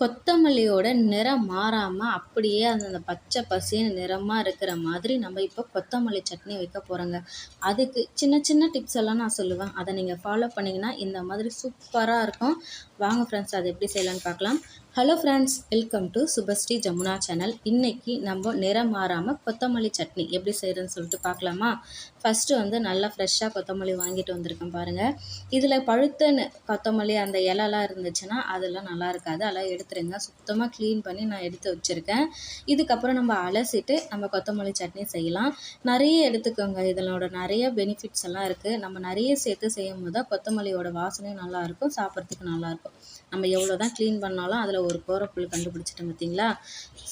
கொத்தமல்லியோட நிறம் மாறாமல் அப்படியே அந்த அந்த பச்சை பசேன்னு நிறமாக இருக்கிற மாதிரி நம்ம இப்போ கொத்தமல்லி சட்னி வைக்க போகிறோங்க அதுக்கு சின்ன சின்ன டிப்ஸ் எல்லாம் நான் சொல்லுவேன். அதை நீங்கள் ஃபாலோ பண்ணிங்கன்னா இந்த மாதிரி சூப்பராக இருக்கும். வாங்க ஃப்ரெண்ட்ஸ் அதை எப்படி செய்யலான்னு பார்க்கலாம். Hello friends welcome to Subhashree Jamuna channel இன்றைக்கி நம்ம நிறம் மாறாமல் கொத்தமல்லி சட்னி எப்படி செய்கிறதுன்னு சொல்லிட்டு பார்க்கலாமா? ஃபஸ்ட்டு வந்து நல்லா ஃப்ரெஷ்ஷாக கொத்தமல்லி வாங்கிட்டு வந்திருக்கேன் பாருங்கள் இதில் பழுத்த கொத்தமல்லி அந்த இலெல்லாம் இருந்துச்சுன்னா அதெல்லாம் நல்லா இருக்காது. அதெல்லாம் எடுத்துருங்க. சுத்தமாக க்ளீன் பண்ணி நான் எடுத்து வச்சுருக்கேன். இதுக்கப்புறம் நம்ம அலசிட்டு நம்ம கொத்தமல்லி சட்னி செய்யலாம். நிறைய எடுத்துக்கோங்க. இதனோட நிறைய பெனிஃபிட்ஸ் எல்லாம் இருக்குது நம்ம நிறைய சேர்த்து செய்யும் போது தான் கொத்தமல்லியோட வாசனையும் நல்லாயிருக்கும் சாப்பிட்றதுக்கு நல்லாயிருக்கும் நம்ம எவ்வளோ தான் க்ளீன் பண்ணாலும் அதில் ஒரு கோரப்புல் கண்டுபிடிச்சிட்டோம் பார்த்தீங்களா?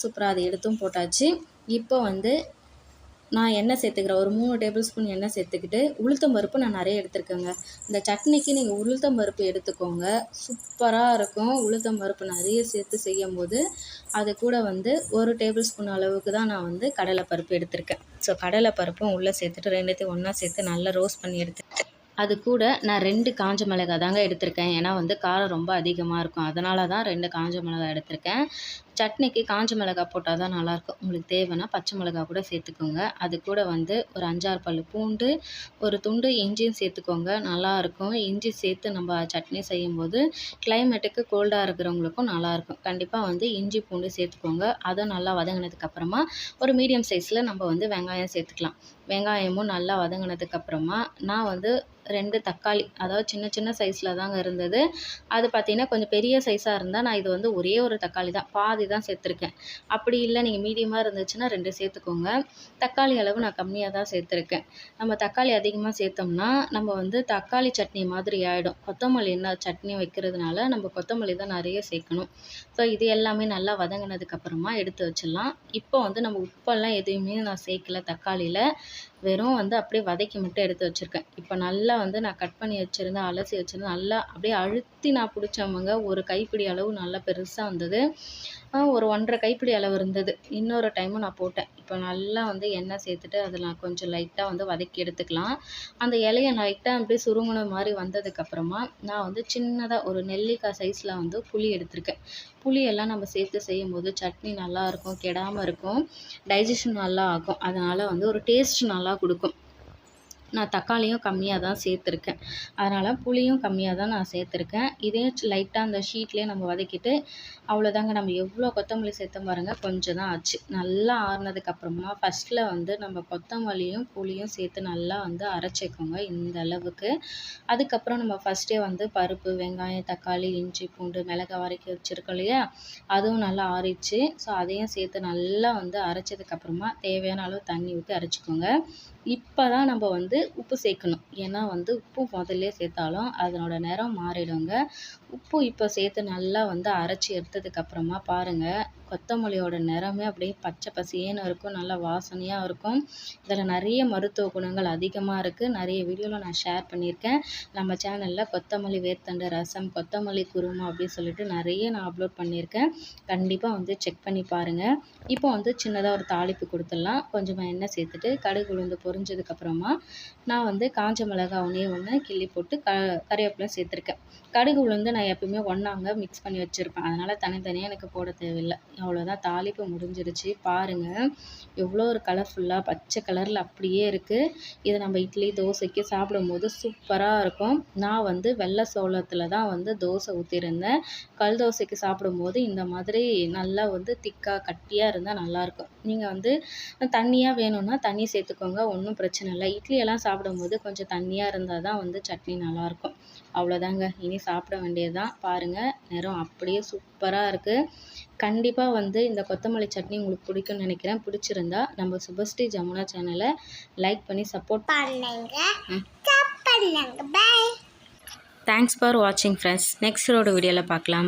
சூப்பராக அதை எடுத்தும் போட்டாச்சு. இப்போ வந்து நான் எண்ணெய் சேர்த்துக்கிறேன். ஒரு மூணு டேபிள் ஸ்பூன் எண்ணெய் சேர்த்துக்கிட்டு உளுத்தம் பருப்பு நான் நிறைய எடுத்துருக்கேங்க. இந்த சட்னிக்கு நீங்கள் உளுத்தம் பருப்பு எடுத்துக்கோங்க. சூப்பராக இருக்கும். உளுத்தம் பருப்பு நிறைய சேர்த்து செய்யும் போது அது கூட வந்து ஒரு டேபிள் ஸ்பூன் அளவுக்கு தான் நான் வந்து கடலைப்பருப்பு எடுத்திருக்கேன். ஸோ கடலைப்பருப்பும் உள்ளே சேர்த்துட்டு ரெண்டுத்தையும் ஒன்றா சேர்த்து நல்லா ரோஸ்ட் பண்ணி எடுத்துருக்கேன் அது கூட நான் ரெண்டு காஞ்ச மிளகாய் தாங்க எடுத்திருக்கேன். ஏன்னா வந்து காரம் ரொம்ப அதிகமாக இருக்கும். அதனால தான் ரெண்டு காஞ்ச மிளகாய் எடுத்திருக்கேன். சட்னிக்கு காஞ்ச மிளகாய் போட்டால் தான் நல்லாயிருக்கும். உங்களுக்கு தேவைன்னா பச்சை மிளகாய் கூட சேர்த்துக்கோங்க. அது கூட வந்து ஒரு அஞ்சாறு பல் பூண்டு ஒரு துண்டு இஞ்சியும் சேர்த்துக்கோங்க. நல்லாயிருக்கும். இஞ்சி சேர்த்து நம்ம சட்னி செய்யும்போது கிளைமேட்டுக்கு கோல்டாக இருக்கிறவங்களுக்கும் நல்லாயிருக்கும். கண்டிப்பாக வந்து இஞ்சி பூண்டு சேர்த்துக்கோங்க. அதை நல்லா வதங்கினதுக்கப்புறமா ஒரு மீடியம் சைஸில் நம்ம வந்து வெங்காயம் சேர்த்துக்கலாம். வெங்காயமும் நல்லா வதங்கினதுக்கப்புறமா நான் வந்து ரெண்டு தக்காளி அதாவது சின்ன சின்ன சைஸில் தாங்க இருந்தது. அது பார்த்தீங்கன்னா கொஞ்சம் பெரிய சைஸாக இருந்தால் நான் இது வந்து ஒரே ஒரு தக்காளி தான். பாதி தான் சேர்த்துருக்கேன். அப்படி இல்லை நீங்கள் மீடியமாக இருந்துச்சுன்னா ரெண்டு சேர்த்துக்கோங்க. தக்காளி அளவு நான் கம்மியாக தான் சேர்த்துருக்கேன். நம்ம தக்காளி அதிகமாக சேர்த்தோம்னா நம்ம வந்து தக்காளி சட்னி மாதிரி ஆகிடும் கொத்தமல்லி என்ன சட்னி வைக்கிறதுனால நம்ம கொத்தமல்லி தான் நிறைய சேர்க்கணும். ஸோ இது எல்லாமே நல்லா வதங்கினதுக்கப்புறமா எடுத்து வச்சிடலாம். இப்போ வந்து நம்ம உப்பெல்லாம் எதுவுமே நான் சேர்க்கல தக்காளியில். வெறும் வந்து அப்படியே வதக்கி மட்டும் எடுத்து வச்சுருக்கேன். இப்போ நல்லா வந்து நான் கட் பண்ணி வச்சுருந்தேன் அலசி வச்சுருந்தேன் நல்லா அப்படியே அழுத்தி நான் பிடிச்சவங்க ஒரு கைப்பிடி அளவு நல்லா பெருசாக வந்தது. ஒரு ஒன்றரை கைப்பிடி அளவு இருந்தது. இன்னொரு டைமும் நான் போட்டேன். இப்போ நல்லா வந்து எண்ணெய் சேர்த்துட்டு அதில் நான் கொஞ்சம் லைட்டாக வந்து வதக்கி எடுத்துக்கலாம். அந்த இலையை லைட்டாக அப்படியே சுருங்கின மாதிரி வந்ததுக்கப்புறமா நான் வந்து சின்னதாக ஒரு நெல்லிக்காய் சைஸில் வந்து புளி எடுத்திருக்கேன். புளியெல்லாம் நம்ம சேர்த்து செய்யும் போது சட்னி நல்லா இருக்கும் கெடாமல் இருக்கும் டைஜஷன் நல்லா ஆகும். அதனால் வந்து ஒரு டேஸ்ட் நல்லா கொடுக்கும். நான் தக்காளியும் கம்மியாக தான் சேர்த்துருக்கேன். அதனால் புளியும் கம்மியாக தான் நான் சேர்த்துருக்கேன். இதே லைட்டாக அந்த ஷீட்லேயே நம்ம வதக்கிட்டு அவ்வளோதாங்க. நம்ம எவ்வளோ கொத்தமல்லி சேர்த்தோம் பாருங்கள் கொஞ்சம் தான் ஆச்சு. நல்லா ஆறுனதுக்கப்புறமா ஃபஸ்ட்டில் வந்து நம்ம கொத்தமல்லியும் புளியும் சேர்த்து நல்லா வந்து அரைச்சிக்கோங்க இந்த அளவுக்கு. அதுக்கப்புறம் நம்ம ஃபஸ்ட்டே வந்து பருப்பு வெங்காயம் தக்காளி இஞ்சி பூண்டு மிளகாய் வரைக்கும் வச்சுருக்கோம் இல்லையா? அதுவும் நல்லா ஆறிச்சு ஸோ அதையும் சேர்த்து நல்லா வந்து அரைச்சதுக்கப்புறமா தேவையான அளவு தண்ணி ஊற்றி அரைச்சிக்கோங்க. இப்போ தான் நம்ம வந்து உப்பு சேர்க்கணும். ஏன்னா வந்து உப்பு முதல்ல சேர்த்தாலும் அதனோட நிறம் மாறிடுங்க. உப்பு இப்போ சேர்த்து நல்லா வந்து அரைச்சி எடுத்ததுக்கப்புறமா பாருங்கள் கொத்தமல்லியோட நிறமே அப்படியே பச்சை பசியேன்னு இருக்கும். நல்லா வாசனையாக இருக்கும். இதில் நிறைய மருத்துவ குணங்கள் அதிகமாக இருக்குது நிறைய வீடியோவில் நான் ஷேர் பண்ணியிருக்கேன். நம்ம சேனலில் கொத்தமல்லி வேர்த்தண்டு ரசம் கொத்தமல்லி குருமா அப்படின்னு சொல்லிட்டு நிறைய நான் அப்லோட் பண்ணியிருக்கேன். கண்டிப்பாக வந்து செக் பண்ணி பாருங்கள் இப்போ வந்து சின்னதாக ஒரு தாளிப்பு கொடுத்துடலாம். கொஞ்சமாக எண்ணெய் சேர்த்துட்டு கடுகு உளுந்து பொரிஞ்சதுக்கப்புறமா நான் வந்து காஞ்ச மிளகாய் ஒன்றே ஒன்று கிள்ளி போட்டு க கறிவேப்பிலை சேர்த்துருக்கேன். கடுகு உளுந்து நான் எப்பயுமே ஒன்றாங்க மிக்ஸ் பண்ணி வச்சுருப்பேன். அதனால் தனித்தனியாக எனக்கு போட தேவையில்லை. அவ்வளோதான் தாளிப்பு முடிஞ்சிருச்சு. பாருங்கள் எவ்வளோ ஒரு கலர்ஃபுல்லாக பச்சை கலரில் அப்படியே இருக்குது இதை நம்ம இட்லி தோசைக்கு சாப்பிடும்போது சூப்பராக இருக்கும். நான் வந்து வெள்ளை சோளத்தில் தான் வந்து தோசை ஊற்றிருந்தேன் கல் தோசைக்கு சாப்பிடும்போது இந்த மாதிரி நல்லா வந்து திக்காக கட்டியாக இருந்தால் நல்லாயிருக்கும் நீங்கள் வந்து தண்ணியாக வேணும்னா தண்ணி சேர்த்துக்கோங்க. ஒன்றும் பிரச்சனை இல்லை. இட்லியெல்லாம் சாப்பிடும்போது கொஞ்சம் தண்ணியாக இருந்தால் தான் வந்து சட்னி நல்லாயிருக்கும் அவ்வளோதாங்க இனி சாப்பிட வேண்டியது தான் பாருங்கள் நிறம் அப்படியே சூப்பராக இருக்குது கண்டிப்பாக வந்து இந்த கொத்தமல்லி சட்னி உங்களுக்கு பிடிக்கும்னு நினைக்கிறேன். பிடிச்சிருந்தா நம்ம சுபஸ்ரீ ஜமுனா சேனலை லைக் பண்ணி சப்போர்ட் பண்ணுங்க. பண்ணுங்க. பை தேங்க்ஸ் ஃபார் வாட்சிங் ஃப்ரெண்ட்ஸ் நெக்ஸ்ட் ரோட வீடியோவில் பார்க்கலாம்.